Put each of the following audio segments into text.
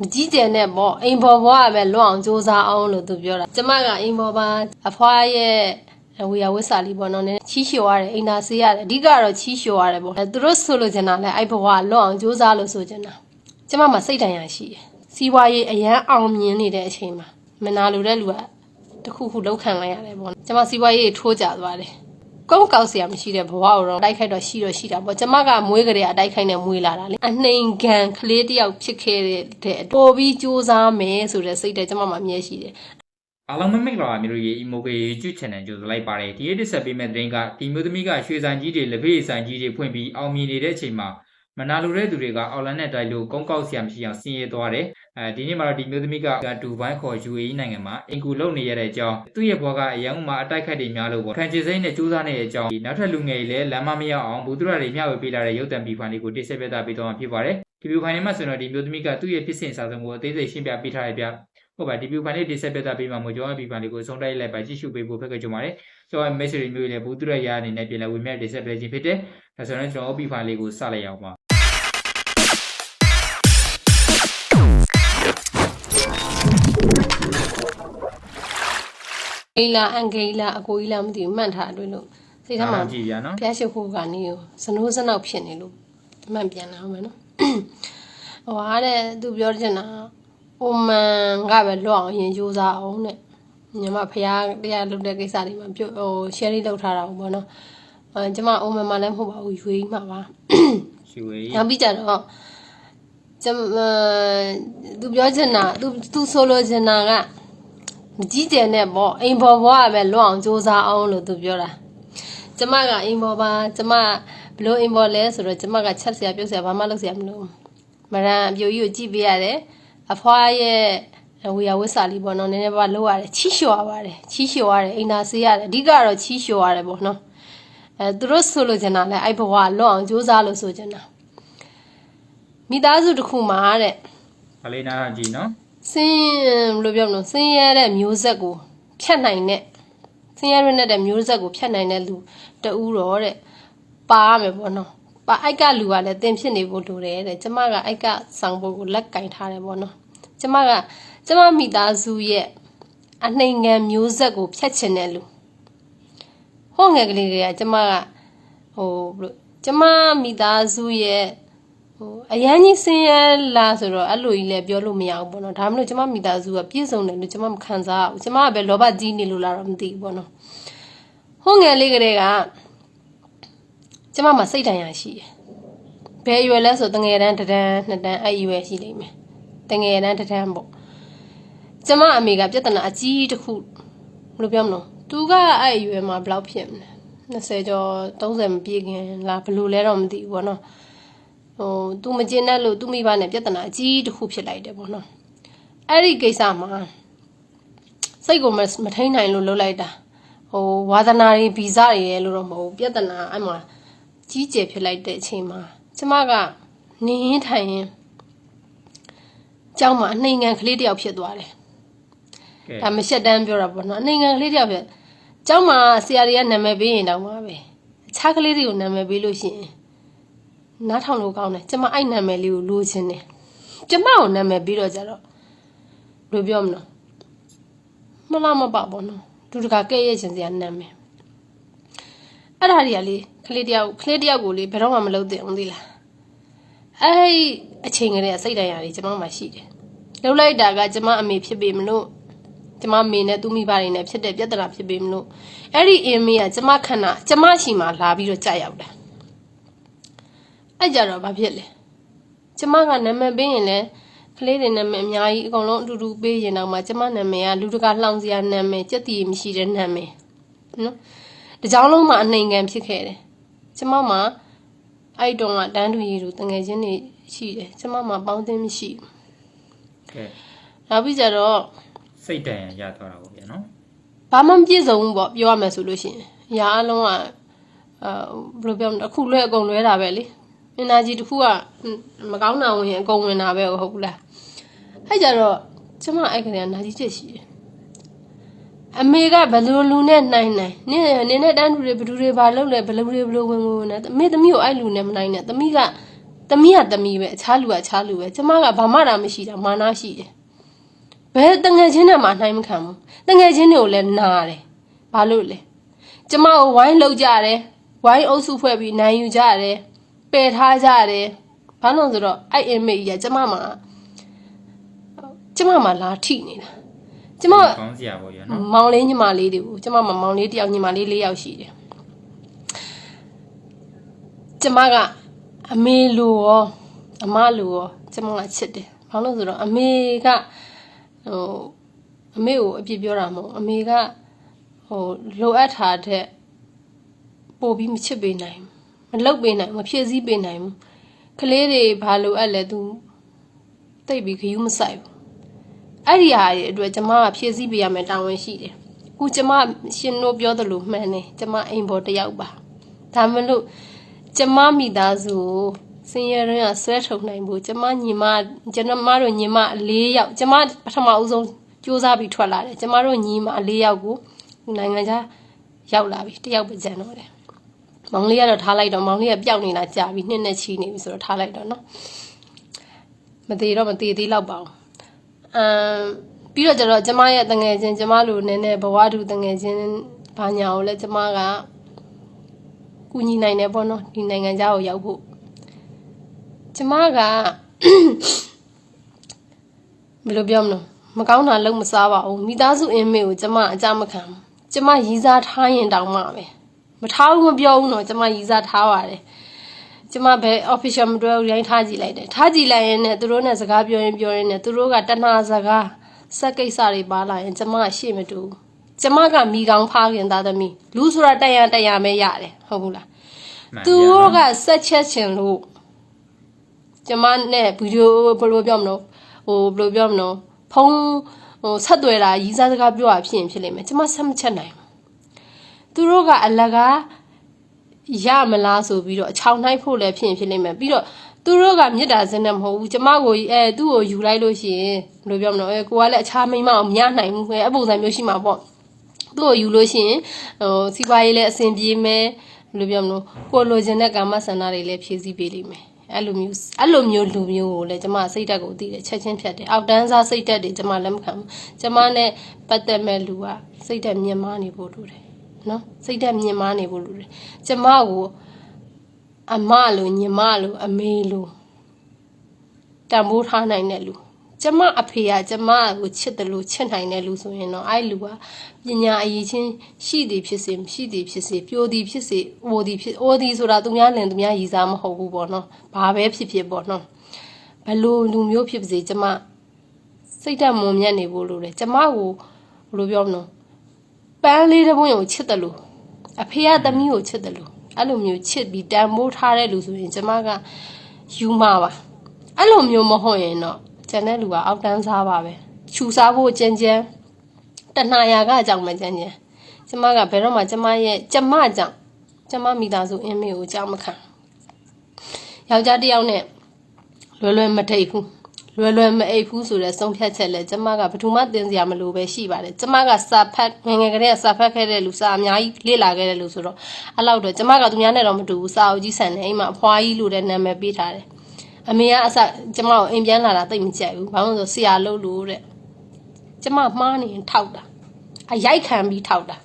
မကြီးကျယ်နဲ့ပေါ့အိမ်ပေါ်ဘွားကပဲလွတ်အောင်စူးစမ်းအောင်လို့သူပြောတာကျမကအိမ်ပေါ်မှာအဖွားရဲ့ဝေယဝစ်စာလေးပေါ့နော်နည်းချီးလျှော်ရတယ်အိမ်သာဆေးရတယ်အဓိကတော့ချီးလျှော်ရတယ်ပေါ့အဲသူတို့ဆိုလို့ချင်တာလဲအဲ့ဘဝလွတ်အောင်စူးစမ်းလို့ဆိုချင်တာကျမမှာစိတ်တန်ရာရှိတယ်စီးပွားရေးအရန်အောင်မြင်နေတဲ့အချိန်မှာမနာလိုတဲ့လူကတခုခုလောက်ခံလိုက်ရတယ်ပေါ့ကျမစီးပွားရေးထိုးကြသွားတယ် ကုန်းကောက်စရာမရှိတဲ့ဘဝကိုတော့တိုက်ခိုက်တော့ရှိတော့ရှိတာပေါ့ကျမကမွေးကလေးအတိုက်ခိုက်နဲ့မွေးလာတာလေအနှိမ်ခံကလေးတယောက်ဖြစ်ခဲ့တဲ့တော်ပြီးစူးစမ်းမယ်ဆိုတဲ့စိတ်တည်းကျမမှာအမြဲရှိတယ်အားလုံးမမိတ်လာမျိုးရဲ့ emoji YouTube channel ကြိုလိုက်ပါတယ်ဒီ edit ဆက်ပေးမဲ့တဲ့ရင်ကဒီမျိုးသမီးကရွှေဆိုင်ကြီးတွေလက်ဖေးဆိုင်ကြီးတွေဖွင့်ပြီးအောင်မြင်နေတဲ့အချိန်မှာ မနာလိုတဲ့သူတွေကအော်လန်နဲ့တိုက်လို့ကုန်းကောက်ဆရာမရှိအောင်ဆင်းရဲသွားတယ်အဲဒီနေ့မှာတော့ဒီမျိုးသမီးကဒူဘိုင်းခေါ် UAE နိုင်ငံမှာအင်ကူလုံနေရတဲ့အကြောင်းသူ့ရဲ့ဘဝကအရန်ဥမှာအတိုက်ခိုက်တွေများလို့ပေါ့ခံချေစိမ့်နဲ့စူးစမ်းနေတဲ့အကြောင်းနောက်ထပ်လူငယ်တွေလည်းလမ်းမမရောက်အောင်ဘူသူရတွေမျှဝေပေးလာတဲ့ရုပ်သံပီဖိုင်လေးကိုတိဆက်ပြသပေးတော့မှာဖြစ်ပါတယ်ဒီပီဖိုင်လေးမှာဆိုတော့ဒီမျိုးသမီးကသူ့ရဲ့ဖြစ်စဉ်စာဆုံးကိုအသေးစိတ်ရှင်းပြပေးထားရပြဟုတ်ပါဒီ view file လေးတိဆက်ပြသပေးမှာမို့ကျွန်တော် view file လေးကိုဆုံးတိုက်လိုက်ပါကြည့်ရှုပေးဖို့ဖက်ကကြုံပါတယ်။ကျွန်တော် message မျိုးလေးဘူးသူရရအနေနဲ့ပြန်လည်ဝင်မြတ်တိဆက်ပြခြင်းဖြစ်တယ်။ဒါဆိုတော့ကျွန်တော် view file လေးကိုစလိုက်အောင်ပါ ဂိလာအန်ဂိလာအကိုကြီးလာမသိဘူးမှတ်ထားတွေ့လို့စိတ်ထဲမှာကြည့်ပြနော်ဖျားရှိခိုးကနေကိုစနိုးစနောက်ဖြစ်နေလို့မှန်ပြန်လာအောင်မယ်နော်ဟိုဟာတဲ့သူပြောချင်တာအိုမန်ကပဲလွတ်အောင်ရင်ကြိုးစားအောင်တဲ့ညီမဖျားတရားလုပ်တဲ့ကိစ္စတွေမှာပြုတ်ဟို share လုပ်ထားတာပေါ့နော်အဲကျမအိုမန်မှလည်းမဟုတ်ပါဘူးရွေးမှာပါရှူဝေးနောက်ပြီးကြတော့ ကျမသူပြောချင်တာသူသူဆိုလိုချင်တာကမကြီးကျယ်နဲ့ပေါ့အိမ်ပေါ်ဘွားကပဲလွတ်အောင်စူးစမ်းအောင်လို့သူပြောတာကျမကအိမ်ပေါ်ပါကျမဘလို့အိမ်ပေါ်လဲဆိုတော့ကျမကချက်စရာပြုတ်စရာဘာမှလုပ်စရာမလိုမရန်အပြိုကြီးကိုကြည့်ပေးရတယ်အဖွားရဲ့ဝေယဝစ်စာလေးပေါ့နော်နည်းနည်းပါးလောက်ရတယ်ချီးလျှော်ရပါတယ်ချီးလျှော်ရတယ်အိမ်သာဆေးရတယ်အဓိကတော့ချီးလျှော်ရတယ်ပေါ့နော်အဲသူတို့ဆိုလိုချင်တာလဲအဲ့ဘဝလွတ်အောင်စူးစမ်းလို့ဆိုချင်တာ မိသားစုတစ်ခုမှာတဲ့ခလေးနာကြည့်နော်စင်းဘယ်လိုပြောမလဲစင်းရဲတဲ့မျိုးဆက်ကိုဖြတ်နိုင်တဲ့စင်းရဲရတဲ့မျိုးဆက်ကိုဖြတ်နိုင်တဲ့လူတူတော့တဲ့ပါရမယ်ပေါ့နော်ပါအိုက်ကလူကလည်းတင်ဖြစ်နေဖို့လိုတယ်တဲ့ကျမကအိုက်ကဆောင်ဖို့ကိုလက်ကင်ထားတယ်ပေါ့နော်ကျမကကျမမိသားစုရဲ့အနှိမ်ငံမျိုးဆက်ကိုဖြတ်ချင်တဲ့လူဟောငယ်ကလေးတွေကကျမကဟိုဘယ်လိုကျမမိသားစုရဲ့ ဟိုအရန်ကြီးဆင်းရဲလာဆိုတော့အဲ့လိုကြီးလည်းပြောလို့မရဘူးပေါ့နော်ဒါမှမဟုတ်ကျမမိသားစုကပြည့်စုံတယ်လို့ကျမမခံစားဘူးကျမကပဲလောဘကြီးနေလို့လားတော့မသိဘူးပေါ့နော်ဟိုငယ်လေးကလေးကကျမမှာစိတ်တန်ရာရှိတယ်ဘယ်အရွယ်လဲဆိုတငယ်တန်းတစ်တန်းနှစ်တန်းအဲ့အရွယ်ရှိလိမ့်မယ်တငယ်တန်းတစ်တန်းပေါ့ကျမအမေကပြဿနာအကြီးတစ်ခုဘယ်လိုပြောမလို့သူကအဲ့အရွယ်မှာဘယ်လောက်ဖြစ်မလဲ20ကျော်30မပြည့်ခင်လားဘယ်လိုလဲတော့မသိဘူးပေါ့နော် ဟိုသူမကျင်တဲ့လို့သူမိဘနဲ့ပြဿနာအကြီးတစ်ခုဖြစ်လိုက်တယ်ပေါ့နော်အဲ့ဒီကိစ္စမှာစိတ်ကိုမမထိန်နိုင်လို့လှုပ်လိုက်တာဟိုဝါသနာတွေဗီဇတွေရဲ့လို့တော့မဟုတ်ဘူးပြဿနာအဲ့မှာကြီးကျယ်ဖြစ်လိုက်တဲ့အချိန်မှာကျမကနေရင်ထိုင်ရင်ကျောင်းမှာအနှိမ်ငံကလေးတစ်ယောက်ဖြစ်သွားတယ်ကဲဒါမရှက်တမ်းပြောတာပေါ့နော်အနေငံကလေးတယောက်ဖြစ်ကျောင်းမှာဆရာတွေကနာမည်ပေးရင်တောင်မှပဲအခြားကလေးတွေကိုနာမည်ပေးလို့ရှိရင် နားထောင်လို့ကောင်းတယ်ကျမအဲ့နာမည်လေးကိုလိုချင်တယ်ကျမကိုနာမည်ပြီးတော့ကြတော့ဘယ်လိုပြောမလဲမလားမပါပေါ့နော်သူတကကဲ့ရဲ့ချင်စရာနာမည်အဲ့ဒါတွေကလေကလေးတယောက်ကလေးတယောက်ကိုလေဘယ်တော့မှမလုပ်သင့်ဘူးသိလားအဲ့အချိန်ကလေးကစိတ်တန်ရာတွေကျမမှရှိတယ်လှုပ်လိုက်တာကကျမအမေဖြစ်ပေမလို့ကျမမေနဲ့သူ့မိဘတွေနဲ့ဖြစ်တဲ့ပြဿနာဖြစ်ပေမလို့အဲ့ဒီအင်းမေကကျမခန္ဓာကျမရှိမှလာပြီးတော့ကြာရောက်တာ အဲ့ကြတော့ဘာဖြစ်လဲကျမကနာမည်ပေးရင်လည်းကလေးတွေနာမည်အများကြီးအကုန်လုံးအတူတူပေးရင်တော့မှကျမနာမည်ကလူတကာလှောင်စရာနာမည်စက်တီမရှိတဲ့နာမည်နော်တကြောင်လုံးမှာအနှိမ်ခံဖြစ်ခဲ့တယ်ကျမမှာအဲ့တုန်းကတန်းတူရည်တူတငယ်ချင်းတွေရှိတယ်ကျမမှာပေါင်းသင်းမရှိဘူးကဲနောက်ပြီးကြတော့စိတ်တန်ရရသွားတာပေါ့ဗျာနော်ဘာမှမပြည့်စုံဘူးပေါ့ပြောရမယ်ဆိုလို့ရှိရင်အရာအလုံးကအဲဘယ်လိုပြောမလဲအခုလွဲအကုန်လွဲတာပဲလေ energy တစ်ခုကမကောင်းတာဝင်ရင်အကုန်ဝင်တာပဲဟုတ်ဘူးလားအဲ့ကြတော့ကျမအဲ့ကလေးကနာကြီးချက်ရှိတယ်အမေကဘယ်လိုလူနဲ့နိုင်နိုင်နင်းနင်းနဲ့တန်းတူတွေဘယ်သူတွေဘာလုပ်လဲဘယ်လိုတွေဘယ်လိုဝင်ဝင်နဲ့အမေသမီးကိုအဲ့လူနဲ့မနိုင်နဲ့သမီးကသမီးကသမီးပဲအခြားလူကအခြားလူပဲကျမကဘာမှတာမရှိတာမာနရှိတယ်ဘယ်တငယ်ချင်းနဲ့မှနှိုင်းမခံဘူးတငယ်ချင်းတွေကိုလည်းနာတယ်ဘာလို့လဲကျမကိုဝိုင်းလောက်ကြတယ်ဝိုင်းအုပ်စုဖွဲ့ပြီးနိုင်ယူကြတယ် ပယ်ထားကြတယ်ဘာလို့လဲဆိုတော့အဲ့အမေကြီးကကျမမှာကျမမှာလာထိနေတာကျမကောင်းစရာပေါ့ရနော်မောင်လေးညီမလေးတွေကိုကျမမှာမောင်လေးတစ်ယောက်ညီမလေးလေးယောက်ရှိတယ်ကျမကအမေလိုရောအမလိုရောကျမကချစ်တယ်ဘာလို့လဲဆိုတော့အမေကဟိုအမေကိုအပြစ်ပြောတာမဟုတ်ဘူးအမေကဟိုလိုအပ်တာတဲ့ပို့ပြီးမချစ်ပေးနိုင်ဘူး မလုပ်ပေးနိုင်ဘူးမဖြည့်ဆည်းပေးနိုင်ဘူးကလေးတွေဘာလိုအပ်လဲသူတိတ်ပြီးခယူးမဆိုင်ဘူးအဲ့ဒီဟာတွေအတွက်ကျမကဖြည့်ဆည်းပေးရမယ်တာဝန်ရှိတယ်။ခုကျမရှင်တို့ပြောသလိုမှန်တယ်။ကျမအိမ်ပေါ်တစ်ယောက်ပါ။ဒါမလို့ကျမမိသားစုကိုစင်ရရင်ကဆွဲထုတ်နိုင်ဖို့ကျမညီမကျွန်တော်မတို့ညီမ၄ယောက်ကျမပထမဦးဆုံးစူးစမ်းပြီးထွက်လာတယ်။ကျမတို့ညီမ၄ယောက်ကိုနိုင်ငံခြားရောက်လာပြီ။တစ်ယောက်ပဲကျန်တော့တယ်။ မောင်လေးကတော့ထားလိုက်တော့မောင်လေးကပျောက်နေတာကြာပြီနှစ်နဲ့ချီနေပြီဆိုတော့ထားလိုက်တော့နော်။မသေးတော့မသေးသေးတော့ပါဘူး။အမ်ပြီးတော့ကျတော့ကျမရဲ့တငယ်ချင်းကျမလိုနည်းနည်းဘဝတူတငယ်ချင်းဘာညာကိုလည်းကျမကကူညီနိုင်တယ်ပေါ့နော်ဒီနိုင်ငံခြားကိုရောက်ဖို့ကျမကဘယ်လိုပြောမလဲမကောင်းတာလုံးမစားပါဘူးမိသားစုအင်းမေကိုကျမအကြမခံဘူးကျမရီးစားထားရင်တောင်မှပဲ မထားဘူးမပြောဘူးနော်ကျမရီးစားထားပါတယ်ကျမဘယ် official မတွဲဘူးရိုင်းထားကြည့်လိုက်တယ်ထားကြည့်လိုက်ရင်လည်းသူတို့နဲ့စကားပြောရင်ပြောရင်လည်းသူတို့ကတဏှာစကားစက်ကိစ္စတွေပါလာရင်ကျမကရှေ့မတူဘူးကျမကမိကောင်းဖားခင်သားသမီးလူဆိုတာတက်ရတက်ရမဲရတယ်ဟုတ်ဘူးလားမှန်သူဗျာတို့နော်ကဆက်ချက်ချင်လို့ကျမနဲ့ဗီဒီယိုဘယ်လိုပြောမလို့ဟိုဘယ်လိုပြောမလို့ဖုန်းဟိုဆက်သွယ်တာရီးစားစကားပြောတာဖြစ်ရင်ဖြစ်လိမ့်မယ်ကျမဆက်မချက်နိုင်ဘူး သူတို့ကအလကားရမလားဆိုပြီးတော့အချောင်နှိုက်ဖို့လည်းဖြစ်ရင်ဖြစ်လိမ့်မယ်ပြီးတော့သူတို့ကမြစ်တာစင်းနဲ့မဟုတ်ဘူးကျမကိုအဲသူ့ကိုယူလိုက်လို့ရှိရင်ဘယ်လိုပြောမလို့အဲကိုကလည်းအခြားမိန်းမအောင်မရနိုင်ဘူးအဲအပုံစံမျိုးရှိမှာပေါ့သူ့ကိုယူလို့ရှိရင်ဟိုစီးပွားရေးလည်းအဆင်ပြေမယ်ဘယ်လိုပြောမလို့ကိုလိုချင်တဲ့ကာမဆန္ဒတွေလည်းဖြည့်ဆည်းပေးလိမ့်မယ်အဲ့လိုမျိုးအဲ့လိုမျိုးလူမျိုးကိုလည်းကျမစိတ်ဓာတ်ကိုသိတယ်ချက်ချင်းဖြတ်တယ်အောက်တန်းစားစိတ်ဓာတ်တွေကျမလက်မခံဘူးကျမနဲ့ပတ်သက်မဲ့လူကစိတ်ဓာတ်မြင်မာနေဖို့လိုတယ် နော်စိတ်ဓာတ်မြင်မာနေဖို့လိုတယ်ကျမကိုအမလိုညီမလိုအမေလိုတန်ဖိုးထားနိုင်တဲ့လူကျမအဖေကကျမကိုချစ်တယ်လို့ချစ်နိုင်တဲ့လူဆိုရင်တော့အဲ့လူကပညာအရေးချင်းရှိသည်ဖြစ်စေမရှိသည်ဖြစ်စေပြိုသည်ဖြစ်စေအိုသည်ဖြစ်အိုသည်ဆိုတာသူများလင်သူများရည်စားမဟုတ်ဘူးပေါ့နော်ဘာပဲဖြစ်ဖြစ်ပေါ့နော်ဘလို့လူမျိုးဖြစ်ပါစေကျမစိတ်ဓာတ်မွန်မြတ်နေဖို့လိုတယ်ကျမကိုဘယ်လိုပြောမလဲ ပန်းလေးတစ်ပွင့်ကိုချစ်တယ်လို့အဖေကသမီးကိုချစ်တယ်လို့အဲ့လိုမျိုးချစ်ပြီးတန်မိုးထားတဲ့လူဆိုရင်ကျမကယူမှာပါအဲ့လိုမျိုးမဟုတ်ရင်တော့ကျန်တဲ့လူကအောက်တန်းစားပါပဲခြူစားဖို့ကြမ်းကြမ်းတဏှာရာကအကြောင်းမကြမ်းကြမ်းကျမကဘယ်တော့မှကျမရဲ့ကျမကြောင့်ကျမမိသားစုအင်းမေကိုကြောက်မခံယောက်ျားတစ်ယောက်နဲ့လွယ်လွယ်မထိတ်ဘူး လွယ်လွယ်မအိပ်ဘူးဆိုတဲ့ဆုံးဖြတ်ချက်လဲကျမကဘယ်သူမှတင်စရာမလိုပဲရှိပါတယ်ကျမကစာဖတ်ငယ်ငယ်ကလေးကစာဖတ်ခဲ့တဲ့လူစာအများကြီးလေ့လာခဲ့တဲ့လူဆိုတော့အဲ့လောက်တော့ကျမကသူများနဲ့တော့မတူဘူးစာအုပ်ကြီးဆန်နေအိမ်မှာအဖွားကြီးလို့တဲ့နာမည်ပေးထားတယ်အမေကအစကျမကိုအိမ်ပြန်လာတာတိတ်မကြိုက်ဘူးဘာလို့လဲဆိုဆရာလို့လို့တဲ့ကျမမှားနေရင်ထောက်တာအရိုက်ခံပြီးထောက်တာ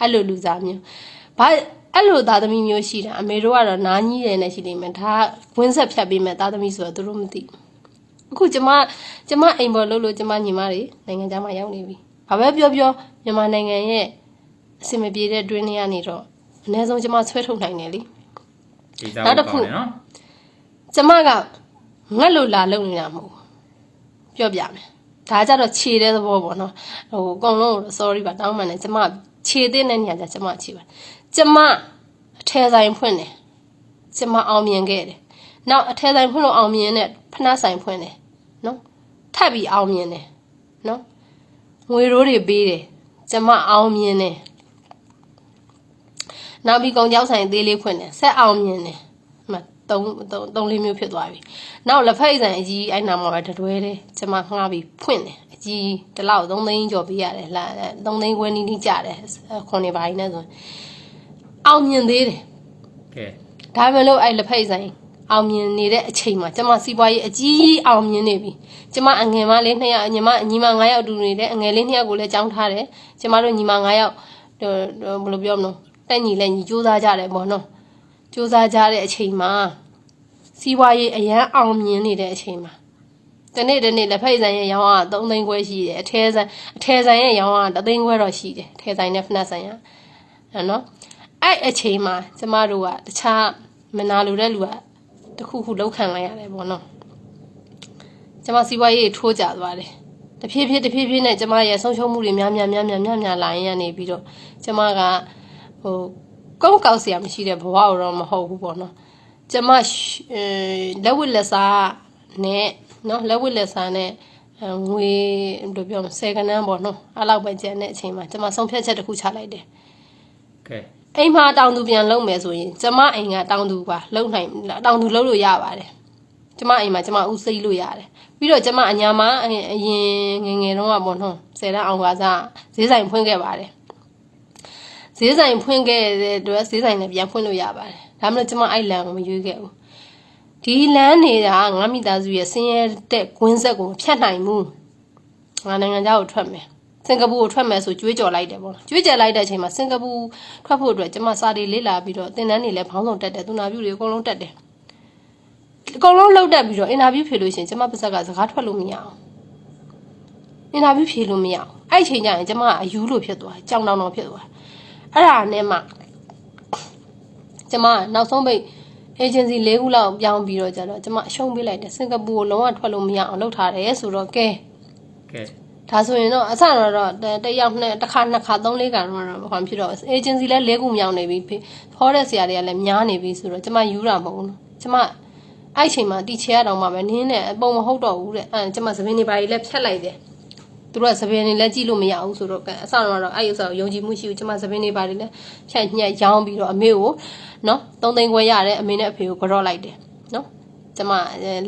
အဲ့လိုလူစားမျိုးဘာအဲ့လိုသားသမီးမျိုးရှိတာအမေတို့ကတော့နားကြီးတယ်နဲ့ရှိနေမယ်ဒါဝင်းဆက်ဖြတ်ပေးမယ်သားသမီးဆိုတော့သူတို့မသိဘူး အခုကျမကျမအိမ်ပေါ်လို့လို့ကျမညီမတွေနိုင်ငံခြားမှာရောက်နေပြီဘာပဲပြောပြောမြန်မာနိုင်ငံရဲ့အဆင်မပြေတဲ့တွင်းတွေကနေတော့အနည်းဆုံးကျမဆွဲထုတ်နိုင်တယ်လीဒီစားဖို့ကောင်းတယ်နော်ကျမကငတ်လို့လာလုံနေတာမဟုတ်ဘူးပြောပြမယ်ဒါကြတော့ခြေတဲ့သဘောပေါ့နော်ဟိုအကုန်လုံးကို sorry ပါတောင်းပန်တယ်ကျမခြေတဲ့နေနေကြကျမခြေပါကျမအထဲဆိုင်ဖွင့်တယ်ကျမအောင်မြင်ခဲ့တယ် နောက်အထဲဆိုင်ဖွင့်လို့အောင်မြင်တဲ့ဖနှဆိုင်ဖွင့်တယ်နော်ထပ်ပြီးအောင်မြင်တယ်နော်ငွေရိုးတွေပေးတယ်ကျမအောင်မြင်တယ်နောက်ပြီးကောင်ကြောက်ဆိုင်သေးလေးဖွင့်တယ်ဆက်အောင်မြင်တယ်မှသုံးသုံးသုံးလေးမျိုးဖြစ်သွားပြီ။နောက်လက်ဖက်ရည်ဆိုင်အကြီးအဲ့နာမှာပဲတတွဲတယ်။ကျွန်မငှားပြီးဖွင့်တယ်။အကြီးတစ်လောက်3သိန်းကျော်ပေးရတယ်။လာ3သိန်းခွဲနီးနီးကြတယ်။ခွန်နေပါ යි နဲ့ဆိုရင်အောင်မြင်သေးတယ်ကဲ။ဒါပေမဲ့လို့အဲ့လက်ဖက်ရည်ဆိုင် အောင်မြင်နေတဲ့အချိန်မှာကျမစီးပွားရေးအကြီးအောင်မြင်နေပြီကျမအငယ်မလေးနှစ်ယောက်ညီမညီမ9ယောက်တူနေတယ်အငယ်လေးနှစ်ယောက်ကိုလည်းကြောင်းထားတယ်ကျမတို့ညီမ9ယောက်ဟိုဘယ်လိုပြောမလဲတက်ညီလက်ညီစူးစမ်းကြတယ်ပေါ့နော်စူးစမ်းကြတဲ့အချိန်မှာစီးပွားရေးအရန်အောင်မြင်နေတဲ့အချိန်မှာတနေ့တနေ့လက်ဖက်ဆိုင်ရဲ့ရောင်းအား3သိန်းခွဲရှိတယ်အထဲဆိုင်အထဲဆိုင်ရဲ့ရောင်းအား3သိန်းခွဲတော့ရှိတယ်အထဲဆိုင်နဲ့ဖနက်ဆိုင်ကအဲ့နော်အဲ့အချိန်မှာကျမတို့ကတခြားမနာလိုတဲ့လူက တခုခုလောက်ခံလိုက်ရတယ်ပေါ့နော်ကျမစီးပွားရေးထိုးကြသွားတယ်တဖြည်းဖြည်းတဖြည်းဖြည်းနဲ့ကျမရဲ့ဆုံးရှုံးမှုတွေများများများများများများလာရင်ရနေပြီးတော့ကျမကဟိုကုန်းကောက်စရာမရှိတဲ့ဘဝတော့မဟုတ်ဘူးပေါ့နော်ကျမအဲလက်ဝတ်လက်စားနဲ့နော်လက်ဝတ်လက်စားနဲ့ငွေဘယ်လိုပြောမလဲဆယ်ကနန်းပေါ့နော်အဲ့လောက်ပဲကျန်တဲ့အချိန်မှာကျမဆုံးဖြတ်ချက်တစ်ခုချလိုက်တယ်ကဲ အိမ်မှာတောင်သူပြန်လုံမယ်ဆိုရင်ကျမအိမ်ကတောင်သူပါလုံနိုင်တောင်သူလုံလို့ရပါတယ်ကျမအိမ်မှာကျမဥစိတ်လို့ရတယ်ပြီးတော့ကျမအညာမအရင်အရင်ငယ်ငယ်တုန်းကပေါ့နော်ဆယ်တန်းအောင်ကစားဈေးဆိုင်ဖွင့်ခဲ့ပါတယ်ဈေးဆိုင်ဖွင့်ခဲ့တဲ့အတွက်ဈေးဆိုင်လည်းပြန်ဖွင့်လို့ရပါတယ်ဒါမှမဟုတ်ကျမအဲ့လန်ကိုမရွေးခဲ့ဘူးဒီလမ်းနေတာငါမိသားစုရဲ့ဆင်းရဲတဲ့ကွင်းဆက်ကိုမဖြတ်နိုင်ဘူးငါနိုင်ငံခြားကိုထွက်မယ် စင်ကာပူကိုထွက်မယ်ဆိုကြွေးကြော်လိုက်တယ်ပေါ့နော်ကြွေးကြော်လိုက်တဲ့အချိန်မှာစင်ကာပူထွက်ဖို့အတွက်ကျမစာတွေလေ့လာပြီးတော့သင်တန်းတွေလည်းဘောင်းဆောင်တက်တယ်သူနာပြုတွေအကုန်လုံးတက်တယ်အကုန်လုံးလောက်တက်ပြီးတော့အင်တာဗျူးဖြေလို့ရှရင်ကျမပါဇက်ကစကားထွက်လို့မရအောင်အင်တာဗျူးဖြေလို့မရအောင်အဲ့ဒီအချိန်ကျရင်ကျမကအယူလို့ဖြစ်သွားတယ်ကြောင်တောင်တောင်ဖြစ်သွားတယ်အဲ့ဒါနဲ့မှကျမကနောက်ဆုံးပိတ် agency ၄ခုလောက်ပြောင်းပြီးတော့ကျတော့ကျမအရှုံးပေးလိုက်တယ်စင်ကာပူကိုလုံးဝထွက်လို့မရအောင်လုပ်ထားတယ်ဆိုတော့ကဲကဲ ဒါဆိုရင်တော့အစတော့တော့တတစ်ယောက်နဲ့တစ်ခါနှစ်ခါသုံးလေးခါတော့တော့ဘာမှဖြစ်တော့ agency လည်း၄ခုမြောက်နေပြီဖေခေါ်တဲ့ဆရာတွေကလည်းများနေပြီဆိုတော့ကျမယူတာမဟုတ်ဘူးနော်ကျမအဲ့ချိန်မှာတီချေရတော့မှပဲနင်းနဲ့အပုံမဟုတ်တော့ဘူးတဲ့အဲကျမသပင်းတွေပါကြီးလည်းဖြတ်လိုက်တယ်သူတို့ကသပင်းတွေလည်းကြည့်လို့မရဘူးဆိုတော့ကအစတော့တော့အဲ့ဥစ္စာကိုယုံကြည်မှုရှိဘူးကျမသပင်းတွေပါတွေလည်းဖြတ်ညက်ရောင်းပြီးတော့အမေကိုနော်သုံးသိန်းခွဲရတယ်အမေနဲ့အဖေကိုကြော့လိုက်တယ်နော်ကျမ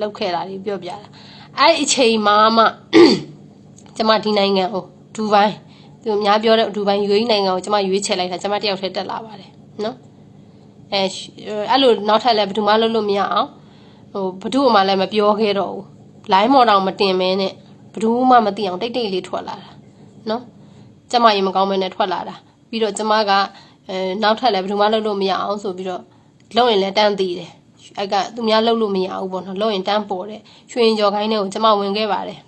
လောက်ခဲ့တာတွေပြောပြတာအဲ့အချိန်မှာမှ ကျမဒီနိုင်ငံကိုဒူဘိုင်းသူအများပြောတဲ့ဒူဘိုင်း UAE နိုင်ငံကိုကျမရွေးချယ်လိုက်တာကျမတယောက်တည်းတက်လာပါတယ်နော်အဲအဲ့လိုနောက်ထပ်လည်းဘယ်သူမှလုပ်လို့မရအောင်ဟိုဘယ်သူမှလည်းမပြောခဲ့တော့ဘူး line မော်တောင်မတင်မဲနဲ့ဘယ်သူမှမသိအောင်တိတ်တိတ်လေးထွက်လာတာနော်ကျမရင်မကောင်းမဲနဲ့ထွက်လာတာပြီးတော့ကျမကအဲနောက်ထပ်လည်းဘယ်သူမှလုပ်လို့မရအောင်ဆိုပြီးတော့လုပ်ရင်လည်းတန်းတည်တယ်အဲ့ကသူများလုပ်လို့မရဘူးပေါ့နော်လုပ်ရင်တန်းပေါ်တယ်ရွှေရင်ကျော်ခိုင်းတဲ့ကိုကျမဝင်ခဲ့ပါတယ်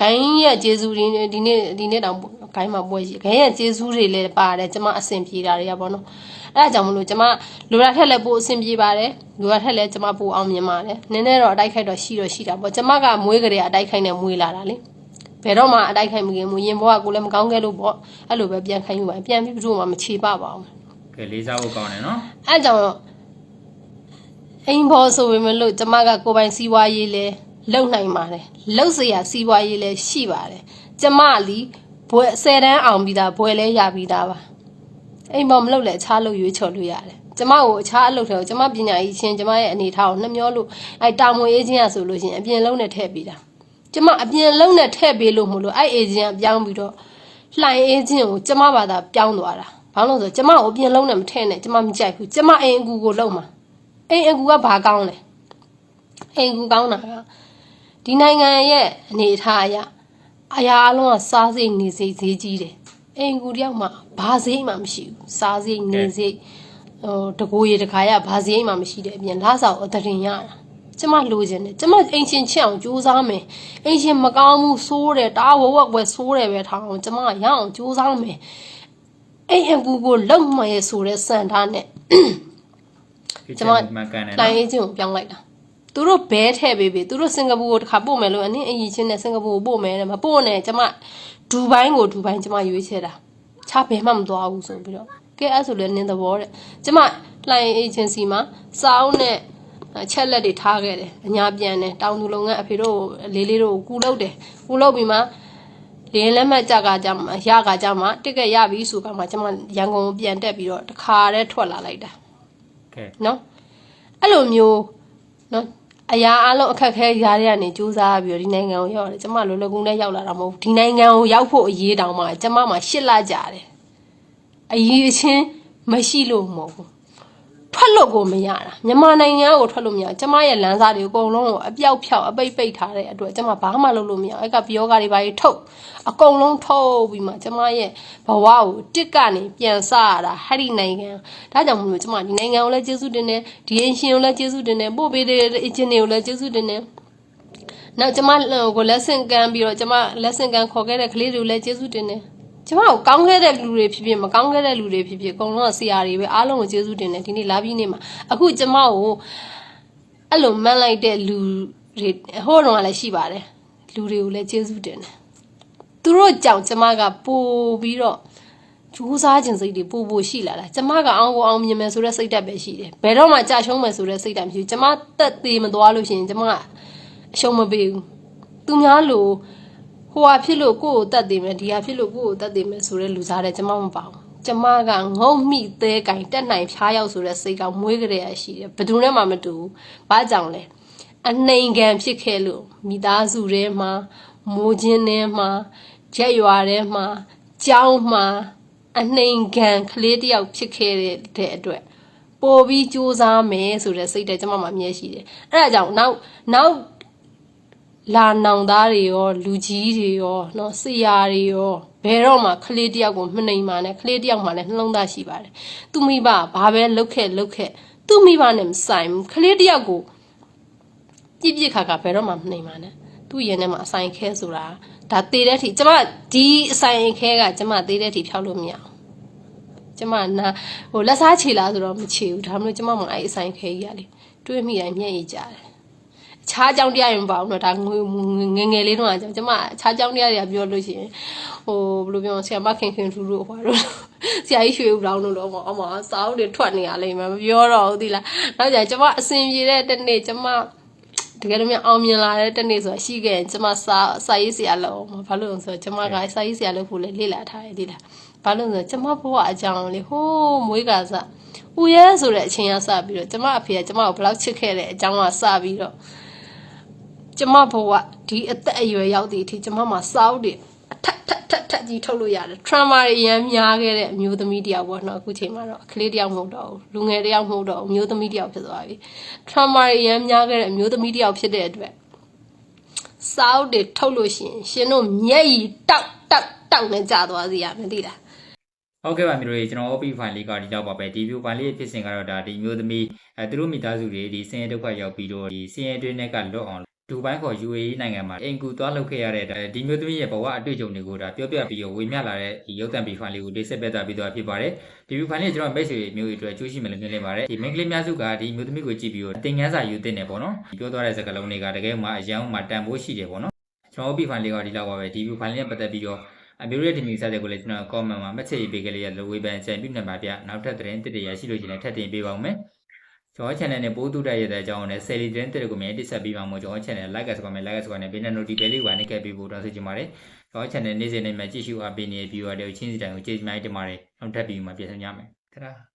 ဂိုင်းရဲ့ကျေးဇူးဒီနေ့ဒီနေ့ဒီနေ့တောင်ဂိုင်းမှာပွဲရှိဂိုင်းရဲ့ကျေးဇူးတွေလည်းပါတယ်ကျမအဆင်ပြေတာတွေကပေါ့နော်အဲ့ဒါကြောင့်မလို့ကျမလူရထက်လည်းပိုအဆင်ပြေပါတယ်လူရထက်လည်းကျမပိုအောင်မြင်ပါတယ်နည်းနည်းတော့အတိုက်ခိုက်တော့ရှိတော့ရှိတာပေါ့ကျမကမွေးကြတဲ့အတိုက်ခိုက်နဲ့မွေးလာတာလေဘယ်တော့မှအတိုက်ခိုက်မခင်မူရင်ဘဝကကိုလည်းမကောင်းခဲ့လို့ပေါ့အဲ့လိုပဲပြန်ခိုင်းယူပါပြန်ပြီးဘယ်သူမှမချေပပါဘူးကဲလေးစားဖို့ကောင်းတယ်နော်အဲ့ကြောင့်အိမ်ဘောဆိုပေမဲ့လို့ကျမကကိုယ်ပိုင်စီးပွားရေးလဲ လုံနိုင်ပါတယ်လုံစရာစီးပွားရေးလဲရှိပါတယ်ကျမလီဘွယ်ဆယ်တန်းအောင်ပြီးသားဘွယ်လဲရပြီးသားပါအိမ်ဘောမလုပ်လဲအခြားလုပ်ရွေးချော်လို့ရတယ်ကျမကိုအခြားအလုပ်တွေကိုကျမပညာရေးချင်းကျမရဲ့အနေထားကိုနှမျောလို့အဲတာမွေအေးချင်းရဆိုလို့ရှိရင်အပြင်လုံးနဲ့ထည့်ပေးတာကျမအပြင်လုံးနဲ့ထည့်ပေးလို့မလို့အဲအေဂျင်ကပြောင်းပြီးတော့လှိုင်အေးချင်းကိုကျမဘာသာပြောင်းသွားတာဘာလို့လဲဆိုတော့ကျမကိုအပြင်လုံးနဲ့မထည့်နဲ့ကျမမကြိုက်ဘူးကျမအိမ်အကူကိုလုံးမှာအိမ်အကူကဘာကောင်းလဲအိမ်အကူကောင်းတာက ဒီနိုင်ငံရဲ့အနေအထားအရအရာအလုံးကစားစိတ်နေစိတ်ဈေးကြီးတယ်အိမ်အကူတယောက်မှဘာဈေးမှမရှိဘူးစားစိတ်နေစိတ်ဟိုတကိုးရတခါရဘာဈေးမှမရှိတဲ့အပြင်လာစားအသတင်ရတာကျမလိုချင်တယ်ကျမအိမ်ချင်းချစ်အောင်ကြိုးစားမယ်အိမ်ချင်းမကောင်းဘူးဆိုးတယ်တားဝဝက်ဝက်ဆိုးတယ်ပဲထားအောင်ကျမရအောင်ကြိုးစားမယ်အိမ်အကူကိုလုံမရဲဆိုတဲ့စံထားနဲ့ဒီကျချက်မမှန်ကန်တယ်လိုနော်င်းအေဂျင့်ကိုပြောင်းလိုက်တာ သူတို့ဘဲထည့်ပေးပြီသူတို့စင်ကာပူကိုတစ်ခါပို့မယ်လို့အနည်းအရင်ချင်းနဲ့စင်ကာပူကိုပို့မယ်တဲ့မပို့နဲ့ကျမဒူဘိုင်းကိုဒူဘိုင်းကျမရွေးချယ်တာချဘယ်မှမသွားဘူးဆိုပြီးတော့ကဲအဲ့ဆိုလည်းနင်းသဘောတဲ့ကျမလိုင်းအေဂျင်စီမှာစောင်းနဲ့ချက်လက်တွေထားခဲ့တယ်အညာပြန်တယ်တောင်သူလုံကအဖေတို့လေးလေးတို့ကိုကူလုပ်တယ်ကူလုပ်ပြီးမှလင်းလက်မှတ်ကြကကြမှာရကကြမှာတစ်ကက်ရပြီဆိုကမှကျမရန်ကုန်ကိုပြန်တက်ပြီးတော့တခါတည်းထွက်လာလိုက်တာကဲနော်အဲ့လိုမျိုးနော် အရာအလုံးအခက်ခဲຢာတွေကနေစူးစမ်းပြီးတော့ဒီနိုင်ငံကိုရောက်တယ်ကျမလိုလကူနဲ့ရောက်လာတာမဟုတ်ဘူးဒီနိုင်ငံကိုရောက်ဖို့အရေးတောင်မှကျမမှာရှစ်လကြာတယ်အရေးအချင်းမရှိလို့မဟုတ်ဘူး ထွက်လို့ကိုမရတာမြန်မာနိုင်ငံကိုထွက်လို့မရကျမရဲ့လမ်းစာတွေအကုန်လုံးကိုအပြောက်ဖြောက်အပိတ်ပိတ်ထားတဲ့အတွက်ကျမဘာမှလုပ်လို့မရအဲ့ကဘီယောဂါတွေဘာတွေထုတ်အကုန်လုံးထုတ်ပြီးမှကျမရဲ့ဘဝကိုတစ်ကနေပြန်စရတာဟဲ့ဒီနိုင်ငံဒါကြောင့်မလို့ကျမဒီနိုင်ငံကိုလည်းကျေးဇူးတင်တယ်ဒီအင်ရှင်ကိုလည်းကျေးဇူးတင်တယ်ပို့ပေးတဲ့အင်ဂျင်တွေကိုလည်းကျေးဇူးတင်တယ်နောက်ကျမကိုလက်ဆင့်ကမ်းပြီးတော့ကျမလက်ဆင့်ကမ်းခေါ်ခဲ့တဲ့ကလေးတွေကိုလည်းကျေးဇူးတင်တယ် ကျမကိုကောင်းခဲ့တဲ့လူတွေဖြစ်ဖြစ်မကောင်းခဲ့တဲ့လူတွေဖြစ်ဖြစ်အကုန်လုံးကဆရာတွေပဲအားလုံးကိုကျေးဇူးတင်တယ်ဒီနေ့လာပြီးနေ့မှာအခုကျမကိုအဲ့လိုမှန်းလိုက်တဲ့လူတွေဟိုတုန်းကလည်းရှိပါတယ်လူတွေကိုလည်းကျေးဇူးတင်တယ်သူတို့ကြောင့်ကျမကပို့ပြီးတော့ကြိုးစားခြင်းစိတ်တွေပို့ပို့ရှိလာတာကျမကအောင်ကိုအောင်မြင်မယ်ဆိုတဲ့စိတ်ဓာတ်ပဲရှိတယ်ဘယ်တော့မှကြာရှုံးမယ်ဆိုတဲ့စိတ်ဓာတ်မရှိဘူးကျမတက်သေးမသွားလို့ရှိရင်ကျမကအရှုံးမပေးဘူးသူများလို့ ဟိုဟာဖြစ်လို့ကိုယ့်ကိုတတ်သေးမယ်ဒီဟာဖြစ်လို့ကိုယ့်ကိုတတ်သေးမယ်ဆိုတဲ့လူစားတဲ့ကျမမပါဘူးကျမကငုံမိသေးကင်တက်နိုင်ဖျားရောက်ဆိုတဲ့စိတ်ကမွေးကြရရှိတယ်ဘယ်သူနဲ့မှမတူဘူးဘာကြောင့်လဲအနှိမ်ခံဖြစ်ခဲ့လို့မိသားစုထဲမှာမိုးချင်းထဲမှာရက်ရွာထဲမှာကြောင်းမှာအနှိမ်ခံကလေးတစ်ယောက်ဖြစ်ခဲ့တဲ့အတွက်ပို့ပြီးစူးစမ်းမယ်ဆိုတဲ့စိတ်တဲ့ကျမမှာအမြဲရှိတယ်အဲ့ဒါကြောင့်နောက်နောက် လာနောင်သားတွေရောလူကြီးတွေရောနော်ဆရာတွေရောဘယ်တော့မှခလေးတယောက်ကိုမနှိမ်ပါနဲ့ခလေးတယောက်မှလည်းနှလုံးသားရှိပါတယ်သူမိဘဘာပဲလုတ်ခဲ့လုတ်ခဲ့သူမိဘနဲ့မဆိုင်ဘူးခလေးတယောက်ကိုပြစ်ပြစ်ခါခါဘယ်တော့မှမနှိမ်ပါနဲ့သူ့ရင်ထဲမှာအဆိုင်ခဲဆိုတာဒါတေတဲ့အထိကျမဒီအဆိုင်ခဲကကျမတေတဲ့အထိဖြောက်လို့မရအောင်ကျမနာဟိုလက်စားခြေလားဆိုတော့မခြေဘူးဒါမှမဟုတ်ကျမမအဲ့အဆိုင်ခဲကြီးရလေတွေးမိတိုင်းမျက်ရည်ကြတယ် ခြားကြောင်းတရားရင်မပါဘူးနော်ဒါငွေငငယ်လေးတော့အကြောင်းကျမခြားကြောင်းတရားတွေကပြောလို့ရှိရင်ဟိုဘယ်လိုပြောဆရာမခင်ခင်ထူးတို့ဟွာတို့ဆရာကြီးရွှေဦးလောင်းတို့တော့ဟောအမစာအုပ်တွေထွက်နေရလိမ့်မယ်မပြောတော့ဘူးသီလားနောက်ကြကျမအစင်ပြေတဲ့တနေ့ကျမတကယ်လို့မြအောင်မြင်လာတဲ့တနေ့ဆိုတာရှိခဲ့ရင်ကျမစာစာရေးဆရာလို့ဘာလို့လဲဆိုတော့ကျမကစာရေးဆရာလို့ဖို့လေလေ့လာထားရသေးလားဘာလို့လဲဆိုတော့ကျမဘဝအကြောင်းလေဟိုးမွေးကစားဦးရဲဆိုတဲ့အချိန်ကစပြီးတော့ကျမအဖေကကျမကိုဘလောက်ချစ်ခဲ့တဲ့အကြောင်းကစပြီးတော့ ကျမဘဝဒီအသက်အရွယ်ရောက်သည့်အထိကျမမှာစောက်တယ်အထက်ထက်ထက်ထက်ကြီးထုတ်လို့ရတယ် trauma တွေအများများခဲ့တဲ့အမျိုးသမီးတယောက်ပေါ့နော်အခုချိန်မှာတော့ကလေးတယောက်မဟုတ်တော့ဘူးလူငယ်တယောက်မဟုတ်တော့ဘူးအမျိုးသမီးတယောက်ဖြစ်သွားပြီ trauma တွေအများများခဲ့တဲ့အမျိုးသမီးတယောက်ဖြစ်တဲ့အတွက်စောက်တွေထုတ်လို့ရှိရင်ရှင်တို့မျက်ရည်တောက်တောက်တောက်နဲ့ကြာသွားစီရမယ်သိလားဟုတ်ကဲ့ပါမျိုးတွေကျွန်တော် OP file လေးကဒီတော့ပါပဲဒီ view file လေးဖြစ်စဉ်ကတော့ဒါဒီမျိုးသမီးအဲသူတို့မိသားစုတွေဒီစင်ရဲဒုက္ခရောက်ပြီးတော့ဒီစင်ရဲတွင်းနဲ့ကလွတ်အောင် ဒူဘိုင်းခေါ် UAE နိုင်ငံမှာအင်ကူသွားလုပ်ခဲ့ရတဲ့ဒီမျိုးသမီးရဲ့ဘဝအတွေ့အကြုံတွေကိုဒါပြောပြပြီးတော့ဝေမျှလာတဲ့ဒီရုပ်သံ view file လေးကိုတိဆက်ပြသပြီးတော့ဖြစ်ပါတယ်ဒီ view file လေးကျွန်တော်မိတ်ဆွေမျိုးတွေအတွက်အကျိုးရှိမယ်လို့မြင်နေပါတယ်ဒီ main ကလေးများစုကဒီမျိုးသမီးကိုကြည့်ပြီးတော့သင်ခန်းစာယူသင့်တယ်ပေါ့နော်ပြောသွားတဲ့စကားလုံးတွေကတကယ်မှအရန်မှတန်ဖိုးရှိတယ်ပေါ့နော်ကျွန်တော် OP file လေးကဒီလောက်ပါပဲဒီ view file လေးနဲ့ပတ်သက်ပြီးတော့အမျိုးရဲ့ဒီမီစားတဲ့ကိုလည်းကျွန်တော် comment မှာမက်ဆေ့ချ်ပေးကြလေးရလို့ဝေဖန်ချင်ပြနေပါဗျနောက်ထပ်သတင်းတစ်တွေရရှိလို့ရှိရင်ထပ်တင်ပေးပါဦးမယ် ကျွန်တော် channel နဲ့ပိုးတူတက်ရတဲ့အကြောင်းနဲ့ Sally သတင်းတစ်တွေကိုမြန်တိဆက်ပေးပါမို့ကျွန်တော် channel like ဆိုပါမယ် like ဆိုပါနဲ့ဘေးနဲ့ notification လေးကိုနှိပ်ခဲ့ပေးဖို့တောင်းဆိုချင်ပါတယ်ကျွန်တော် channel နေ့စဉ်နဲ့မှကြည့်ရှုအားပေးနေတဲ့ viewer တွေကိုချင်းစီတိုင်းကိုကျေးဇူးများတင်ပါတယ်နောက်ထပ်ပြီးမှပြန်ဆောင်ကြမယ်တရာ